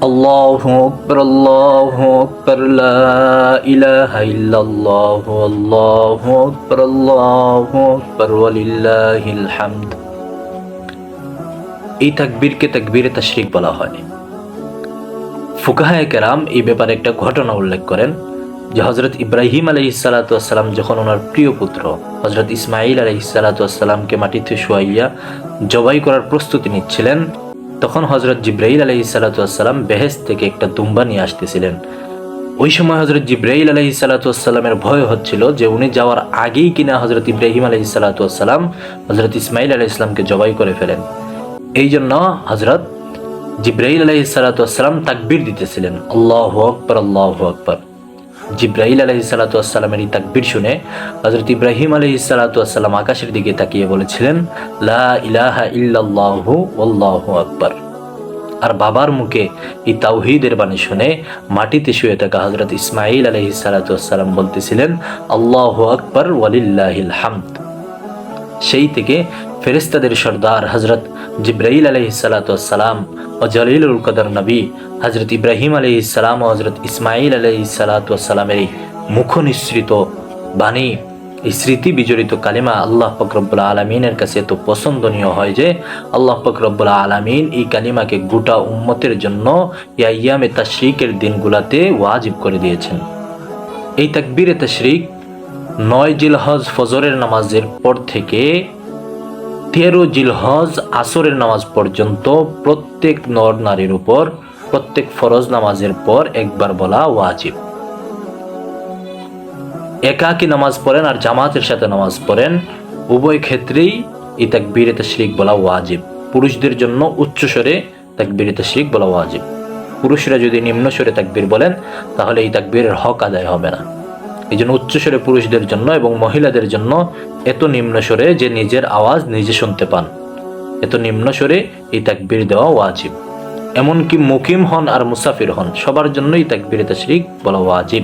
الله أكبر الله أكبر لا إله إلا الله الله أكبر الله أكبر ولله الحمد এই তাকবীরকে তাকবীরে তাশরিক বলা হয় ফুকাহায় কেরাম এই ব্যাপারে একটা ঘটনা উল্লেখ করেন যে হজরত ইব্রাহিম আলহ সালাতাম যখন ওনার প্রিয় পুত্র হজরত ইসমাইল আলহ সালাতামকে মাটিতে শুয়াইয়া জবাই করার প্রস্তুতি নিচ্ছিলেন তখন হজরত জিব্রাইল আলহ সালাতাম বেহেস থেকে একটা দুম্বা নিয়ে আসতেছিলেন। ওই সময় হজরত জিব্রাইল আলহি সালাতামের ভয় হচ্ছিল যে উনি যাওয়ার আগেই কিনা হজরত ইব্রাহিম আলহি সালাতাম হজরত ইসমাইল আলহ ইসলামকে জবাই করে ফেলেন। এই জন্য হজরত জিব্রাইল আলহি সালাতাম তাকবির দিতেছিলেন। আল্লাহ আকবর আল্লাহ আকবর। জিব্রাইল আলহি সালাতামের এই তাকবির শুনে হজরত ইব্রাহিম আলহি সালাতাম আকাশের দিকে তাকিয়ে বলেছিলেন আকবর। আর বাবার মুখে এই তাওহিদের বাণী শুনে মাটিতে শুয়ে থাকা হজরত ইসমাইল আলহি সালাতাম বলতেছিলেন, আল্লাহ আকবর ওয়ালিল্লাহিল হামদ। সেই থেকে ফেরেস্তাদের সর্দার হজরত জিব্রাইল আলহি সালাতাম ও জলিলুল কদর নবী হজরত ইব্রাহিম আলহি সালাম ও হজরত ইসমাইল আলহি সালাতামের এই মুখ নিঃসৃত বাণী, এই স্মৃতি বিজড়িত কালিমা আল্লাহ ফকরবুল আলমিনের কাছে এত পছন্দনীয় হয় যে আল্লাহ ফকরবুল আলমিন এই কালিমাকে গোটা উম্মতের জন্য ইয়াইয়ামে তাশরিকের দিনগুলাতে ওয়াজিব করে দিয়েছেন। এই তাকবীরে তাশরিক নয় জিলহজ ফজরের নামাজের পর থেকে তেরো জিলহজ আসরের নামাজ পর্যন্ত প্রত্যেক নর নারীর উপর প্রত্যেক ফরজ নামাজের পর একবার বলা ওয়াজিব। একাকী নামাজ পড়েন আর জামাতের সাথে নামাজ পড়েন, উভয় ক্ষেত্রেই এই তাকবীরে তাশরিক বলা ওয়াজিব। পুরুষদের জন্য উচ্চ স্বরে তাকবীরে তাশরিক বলা ওয়াজিব। পুরুষরা যদি নিম্ন স্বরে তাকবীর বলেন, তাহলে এই তাকবীরের হক আদায় হবে না। এই জন্য উচ্চস্বরে পুরুষদের জন্য এবং মহিলাদের জন্য এত নিম্ন স্বরে যে নিজের আওয়াজ নিজে শুনতে পান। এত নিম্ন স্বরে এই তাকবীর দেওয়া ওয়াজিব। এমনকি মুকিম হন আর মুসাফির হন, সবার জন্যই তাকবীর তাশরিক বলা ওয়াজিব।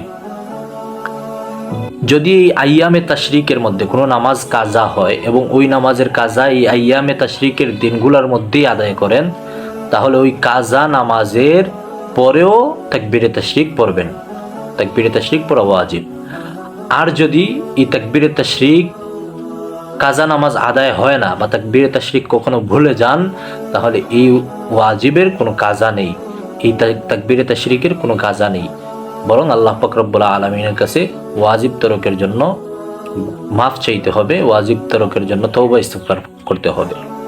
যদি এই আইয়ামে তাশরিকের মধ্যে কোনো নামাজ কাজা হয় এবং ওই নামাজের কাজা এই আইয়ামে তাশরিকের দিনগুলোর মধ্যেই আদায় করেন, তাহলে ওই কাজা নামাজের পরেও তাকবীরে তাশরিক পড়বেন। তাকবীরে তাশরিক পড়া ওয়াজিব। আর যদি এই তাকবীরে তাশরিক কাজা নামাজ আদায় হয় না বা তাকবীরে তাশরিক কখনো ভুলে যান, তাহলে এই ওয়াজিবের কোনো কাজা নেই। এই তাক- তাকবীরে তাশরিকের কোনো কাজা নেই। বরং আল্লাহ ফকরবুল্লা আলমিনের কাছে ওয়াজিব তরকের জন্য মাফ চাইতে হবে, ওয়াজিব তরকের জন্য তৌবা ইস্তফার করতে হবে।